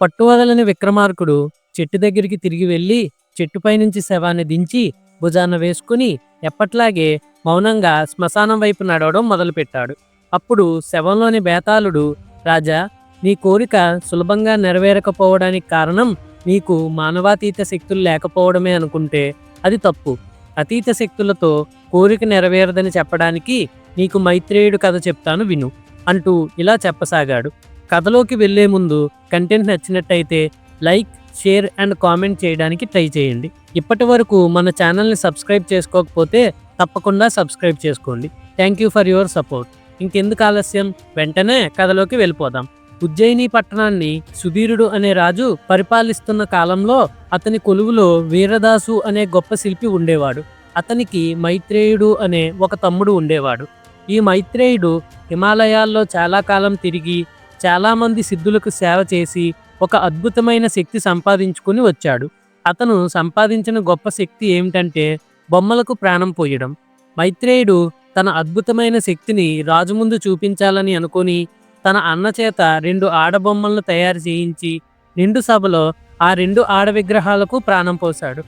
పట్టువదలని విక్రమార్కుడు చెట్టు దగ్గరికి తిరిగి వెళ్ళి చెట్టుపై నుంచి శవాన్ని దించి భుజాన వేసుకుని ఎప్పట్లాగే మౌనంగా శ్మశానం వైపు నడవడం మొదలుపెట్టాడు. అప్పుడు శవంలోని బేతాళుడు రాజా నీ కోరిక సులభంగా నెరవేరకపోవడానికి కారణం నీకు మానవాతీత శక్తులు లేకపోవడమే అనుకుంటే అది తప్పు. అతీత శక్తులతో కోరిక నెరవేరదని చెప్పడానికి నీకు మైత్రేయుడు కథ చెప్తాను విను అంటూ ఇలా చెప్పసాగాడు. కథలోకి వెళ్ళే ముందు కంటెంట్ నచ్చినట్టయితే లైక్ షేర్ అండ్ కామెంట్ చేయడానికి ట్రై చేయండి. ఇప్పటి వరకు మన ఛానల్ని సబ్స్క్రైబ్ చేసుకోకపోతే తప్పకుండా సబ్స్క్రైబ్ చేసుకోండి. Thank you for your support ఇంకెందుకు ఆలస్యం? వెంటనే కథలోకి వెళ్ళిపోదాం. ఉజ్జయిని పట్టణాన్ని సుధీరుడు అనే రాజు పరిపాలిస్తున్న కాలంలో అతని కొలువులో వీరదాసు అనే గొప్ప శిల్పి ఉండేవాడు. అతనికి మైత్రేయుడు అనే ఒక తమ్ముడు ఉండేవాడు. ఈ మైత్రేయుడు హిమాలయాల్లో చాలా కాలం తిరిగి చాలామంది సిద్ధులకు సేవ చేసి ఒక అద్భుతమైన శక్తి సంపాదించుకుని వచ్చాడు. అతను సంపాదించిన గొప్ప శక్తి ఏమిటంటే బొమ్మలకు ప్రాణం పోయడం. మైత్రేయుడు తన అద్భుతమైన శక్తిని రాజు ముందు చూపించాలని అనుకొని తన అన్న చేత రెండు ఆడబొమ్మలను తయారు చేయించి నిండు సభలో ఆ రెండు ఆడ విగ్రహాలకు ప్రాణం పోశాడు.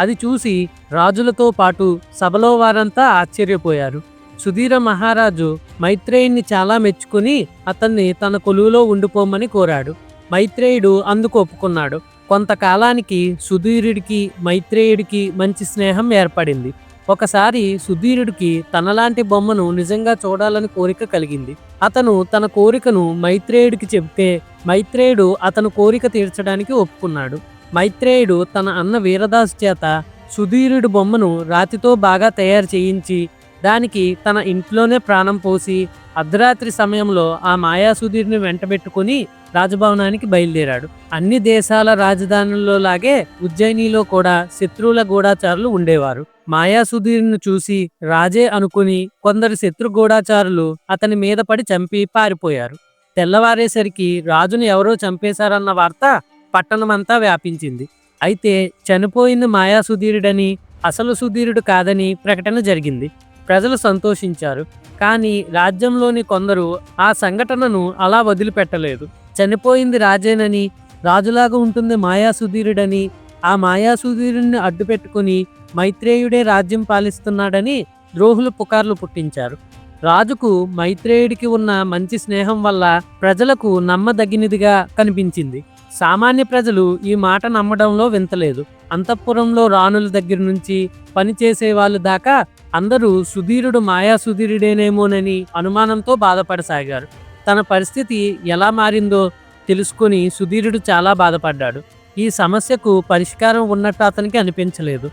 అది చూసి రాజులతో పాటు సభలో వారంతా ఆశ్చర్యపోయారు. సుధీర మహారాజు మైత్రేయుణ్ణి చాలా మెచ్చుకుని అతన్ని తన కొలువులో ఉండిపోమని కోరాడు. మైత్రేయుడు అందుకు ఒప్పుకున్నాడు కొంతకాలానికి సుధీరుడికి మైత్రేయుడికి మంచి స్నేహం ఏర్పడింది. ఒకసారి సుధీరుడికి తనలాంటి బొమ్మను నిజంగా చూడాలని కోరిక కలిగింది. అతను తన కోరికను మైత్రేయుడికి చెబితే మైత్రేయుడు అతను కోరిక తీర్చడానికి ఒప్పుకున్నాడు. మైత్రేయుడు తన అన్న వీరదాసు చేత సుధీరుడి బొమ్మను రాతితో బాగా తయారు చేయించి దానికి తన ఇంట్లోనే ప్రాణం పోసి అర్ధరాత్రి సమయంలో ఆ మాయాసుధీర్ని వెంటబెట్టుకుని రాజభవనానికి బయలుదేరాడు. అన్ని దేశాల రాజధానుల్లో లాగే ఉజ్జయినిలో కూడా శత్రువుల గూఢాచారులు ఉండేవారు. మాయాసుధీర్ను చూసి రాజే అనుకుని కొందరు శత్రు గూఢాచారులు అతని మీద పడి చంపి పారిపోయారు. తెల్లవారేసరికి రాజును ఎవరో చంపేశారన్న వార్త పట్టణమంతా వ్యాపించింది. అయితే చనిపోయింది మాయాసుధీరుడని అసలు సుధీరుడు కాదని ప్రకటన జరిగింది. ప్రజలు సంతోషించారు. కానీ రాజ్యంలోని కొందరు ఆ సంఘటనను అలా వదిలిపెట్టలేదు. చనిపోయింది రాజేనని రాజులాగా ఉంటుంది మాయాసుధీరుడని ఆ మాయా సుధీరుడిని అడ్డుపెట్టుకుని మైత్రేయుడే రాజ్యం పాలిస్తున్నాడని ద్రోహులు పుకార్లు పుట్టించారు. రాజుకు మైత్రేయుడికి ఉన్న మంచి స్నేహం వల్ల ప్రజలకు నమ్మదగినదిగా కనిపించింది. సామాన్య ప్రజలు ఈ మాట నమ్మడంలో వింతలేదు. అంతఃపురంలో రాణుల దగ్గర నుంచి పనిచేసే వాళ్ళు దాకా అందరూ సుధీరుడు మాయా సుధీరుడేనేమోనని అనుమానంతో బాధపడసాగారు. తన పరిస్థితి ఎలా మారిందో తెలుసుకుని సుధీరుడు చాలా బాధపడ్డాడు. ఈ సమస్యకు పరిష్కారం ఉన్నట్టు అతనికి అనిపించలేదు.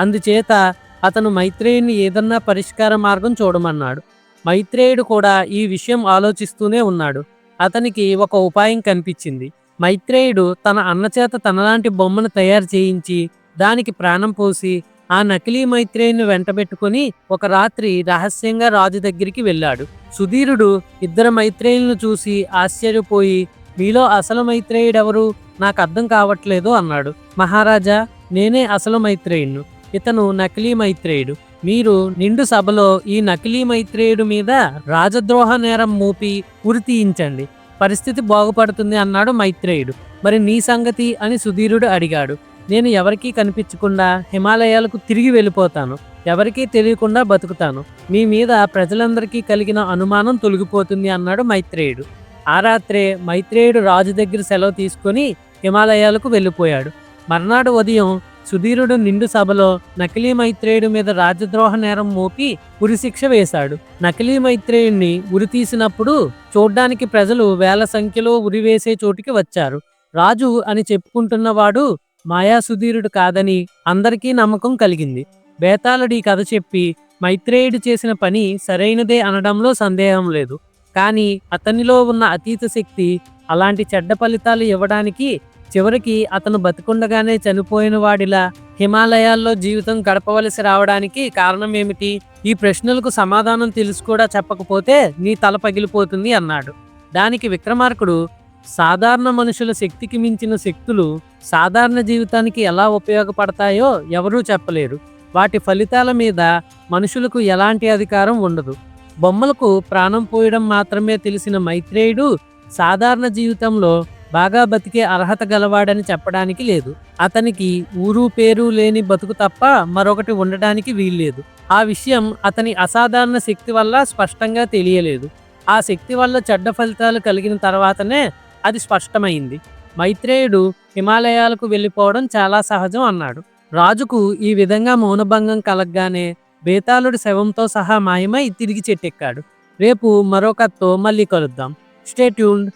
అందుచేత అతను మైత్రేయుని ఏదన్నా పరిష్కార మార్గం చూడమన్నాడు. మైత్రేయుడు కూడా ఈ విషయం ఆలోచిస్తూనే ఉన్నాడు. అతనికి ఒక ఉపాయం కనిపించింది. మైత్రేయుడు తన అన్నచేత తనలాంటి బొమ్మను తయారు చేయించి దానికి ప్రాణం పోసి ఆ నకిలీ మైత్రేయుని వెంటబెట్టుకుని ఒక రాత్రి రహస్యంగా రాజు దగ్గరికి వెళ్ళాడు. సుధీరుడు ఇద్దరు మైత్రేయులను చూసి ఆశ్చర్యపోయి మీలో అసలు మైత్రేయుడెవరు? నాకు అర్థం కావట్లేదు అన్నాడు. మహారాజా నేనే అసలు మైత్రేయుడు ఇతను నకిలీ మైత్రేయుడు. మీరు నిండు సభలో ఈ నకిలీ మైత్రేయుడు మీద రాజద్రోహ నేరం మూపి ఉరి తీయించండి. పరిస్థితి బాగుపడుతుంది అన్నాడు మైత్రేయుడు. మరి నీ సంగతి అని సుధీరుడు అడిగాడు. నేను ఎవరికీ కనిపించకుండా హిమాలయాలకు తిరిగి వెళ్ళిపోతాను. ఎవరికీ తెలియకుండా బతుకుతాను. మీ మీద ప్రజలందరికీ కలిగిన అనుమానం తొలగిపోతుంది అన్నాడు మైత్రేయుడు. ఆ రాత్రే మైత్రేయుడు రాజు దగ్గర సెలవు తీసుకొని హిమాలయాలకు వెళ్ళిపోయాడు. మర్నాడు ఉదయం సుధీరుడు నిండు సభలో నకిలీ మైత్రేయుడి మీద రాజద్రోహ నేరం మోపి ఉరిశిక్ష వేశాడు. నకిలీ మైత్రేయుణ్ణి ఉరి తీసినప్పుడు చూడ్డానికి ప్రజలు వేల సంఖ్యలో ఉరి వేసే చోటికి వచ్చారు. రాజు అని చెప్పుకుంటున్నవాడు మాయా సుధీరుడు కాదని అందరికీ నమ్మకం కలిగింది. బేతాళుడి కథ చెప్పి మైత్రేయుడు చేసిన పని సరైనదే అనడంలో సందేహం లేదు. కానీ అతనిలో ఉన్న అతీత శక్తి అలాంటి చెడ్డ ఫలితాలు ఇవ్వడానికి చివరికి అతను బతికుండగానే చనిపోయిన వాడిలా హిమాలయాల్లో జీవితం గడపవలసి రావడానికి కారణం ఏమిటి? ఈ ప్రశ్నలకు సమాధానం తెలుసు కూడా చెప్పకపోతే నీ తల పగిలిపోతుంది అన్నాడు. దానికి విక్రమార్కుడు సాధారణ మనుషుల శక్తికి మించిన శక్తులు సాధారణ జీవితానికి ఎలా ఉపయోగపడతాయో ఎవరూ చెప్పలేరు. వాటి ఫలితాల మీద మనుషులకు ఎలాంటి అధికారం ఉండదు. బొమ్మలకు ప్రాణం పోయడం మాత్రమే తెలిసిన మైత్రేయుడు సాధారణ జీవితంలో బాగా బతికే అర్హత గలవాడని చెప్పడానికి లేదు. అతనికి ఊరు పేరు లేని బతుకు తప్ప మరొకటి ఉండడానికి వీల్లేదు. ఆ విషయం అతని అసాధారణ శక్తి వల్ల స్పష్టంగా తెలియలేదు. ఆ శక్తి వల్ల చెడ్డ ఫలితాలు కలిగిన తర్వాతనే అది స్పష్టమైంది. మైత్రేయుడు హిమాలయాలకు వెళ్ళిపోవడం చాలా సహజం అన్నాడు. రాజుకు ఈ విధంగా మౌనభంగం కలగగానే బేతాళుడి శవంతో సహా మాయమై తిరిగి చెట్టెక్కాడు. రేపు మరో కథతో మళ్ళీ కలుద్దాం. Stay tuned.